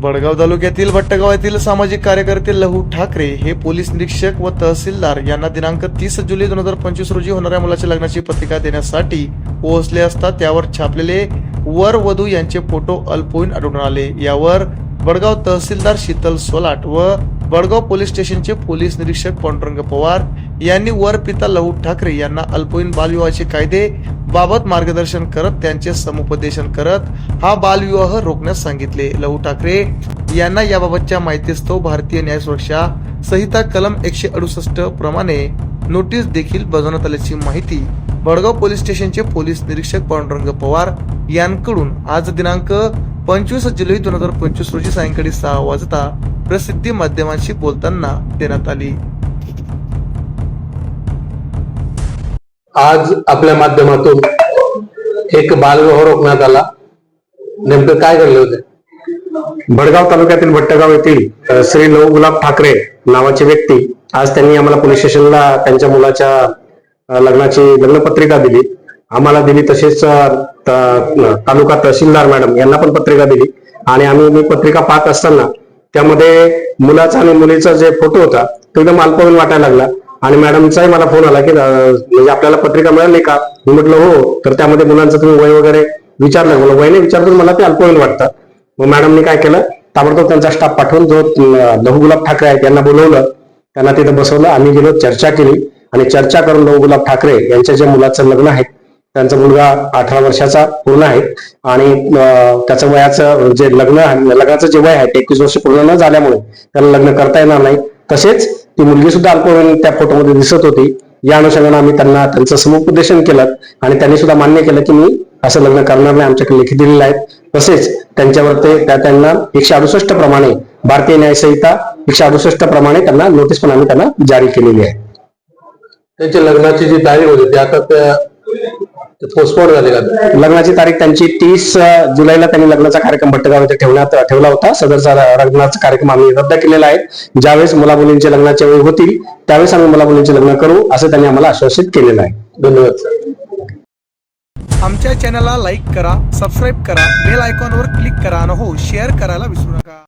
बडगाव तालुक्यातील भट्टगाव येथील सामाजिक कार्यकर्ते लहू ठाकरे हे पोलीस निरीक्षक व तहसीलदार यांना दिनांक तीस जुलै दोन हजार पंचवीस रोजी होणाऱ्या मुलाच्या लग्नाची पत्रिका देण्यासाठी पोहोचले असता त्यावर छापलेले वर वधू यांचे फोटो अल्पवयीन आढळून आले. यावर बडगाव तहसीलदार शीतल सोलाट व बडगाव पोलीस स्टेशनचे पोलीस निरीक्षक पांडुरंग पवार यांनी वर पिता लहू ठाकरे यांना अल्पवयीन बालविवाहाचे कायदे बाबत मार्गदर्शन करत त्यांचे समुपदेशन करत हा बालविवाह रोखण्यास सांगितले. लहू ठाकरे यांना याबाबतच्या माहितीस्तव भारतीय न्याय सुरक्षा संहिता कलम एकशे अडुसष्ट प्रमाणे नोटीस देखील बजावण्यात आल्याची माहिती बडगाव पोलीस स्टेशनचे पोलीस निरीक्षक पांडुरंग पवार यांकडून आज दिनांक पंचवीस जुलै दोन हजार पंचवीस रोजी सायंकाळी सहा वाजता प्रसिद्धी माध्यमांशी बोलताना देण्यात आली. आज आपल्या माध्यमातून एक बालविवाह रोखण्यात आला. नेमकं काय घडले होते? भडगाव तालुक्यातील भट्टगाव येथील श्री लहू गुलाब ठाकरे नावाची व्यक्ती आज त्यांनी आम्हाला पोलीस स्टेशनला त्यांच्या मुलाच्या लग्नाची लग्नपत्रिका दिली. आम्हाला दिली तसेच तालुका तहसीलदार मॅडम यांना पण पत्रिका दिली. आणि आम्ही मी पत्रिका पाहत असताना त्यामध्ये मुलाचा आणि मुलीचा जे फोटो होता तो एकदम अल्पवयीन वाटायला लागला. आणि मॅडमचाही मला फोन आला की म्हणजे आपल्याला पत्रिका मिळाली का? मी म्हटलं हो. तर त्यामध्ये मुलांचं तुम्ही वय वगैरे विचारलं. मला वयने विचारतो मला ते अल्पवयीन वाटतं. मग मॅडमने काय केलं? ताबडतोब त्यांचा स्टाफ पाठवून जो लहू गुलाब ठाकरे आहेत त्यांना बोलवलं. त्यांना तिथं बसवलं. आम्ही गेलो चर्चा केली. आणि चर्चा करून लहू गुलाब ठाकरे यांच्या जे मुलाचं लग्न आहे त्यांचा मुलगा अठरा वर्षाचा पूर्ण आहे. आणि त्याचं वयाचं जे लग्न लग्नाचं जे वय आहे ते एकवीस वर्ष पूर्ण न झाल्यामुळे त्याला लग्न करता येणार नाही. तसेच ती मुलगी सुद्धा अल्पवयीन त्या फोटोमध्ये दिसत होती. या अनुषंगाने आम्ही त्यांना त्यांचं समुपदेशन केलं आणि त्यांनी सुद्धा मान्य केलं की मी असं लग्न करणार नाही आमच्याकडे लेखी दिलेलं आहे तसेच त्यांच्यावर ते त्या त्यांना एकशे अडुसष्ट प्रमाणे भारतीय न्यायसंहिता एकशे अडुसष्ट प्रमाणे त्यांना नोटीस पण आम्ही त्यांना जारी केलेली आहे. त्यांच्या लग्नाची जी तारीख होती ती आता पोस्टपोन झाली का लग्नाची तारीख त्यांची तीस जुलैला त्यांनी लग्नाचा कार्यक्रम भट्टगाव येथे ठेवण्यात ठेवला होता. सदरचा लग्नाचा कार्यक्रम आम्ही रद्द केलेला आहे. ज्यावेळेस मुला मुलींचे लग्नाचे वेळ होतील त्यावेळेस आम्ही मुला मुलींचे लग्न करू असं त्यांनी आम्हाला आश्वासित केलेलं आहे. धन्यवाद सर. आमच्या चॅनलला लाईक करा सबस्क्राईब करा बेल आयकॉनवर क्लिक करा आणि हो शेअर करायला विसरू नका.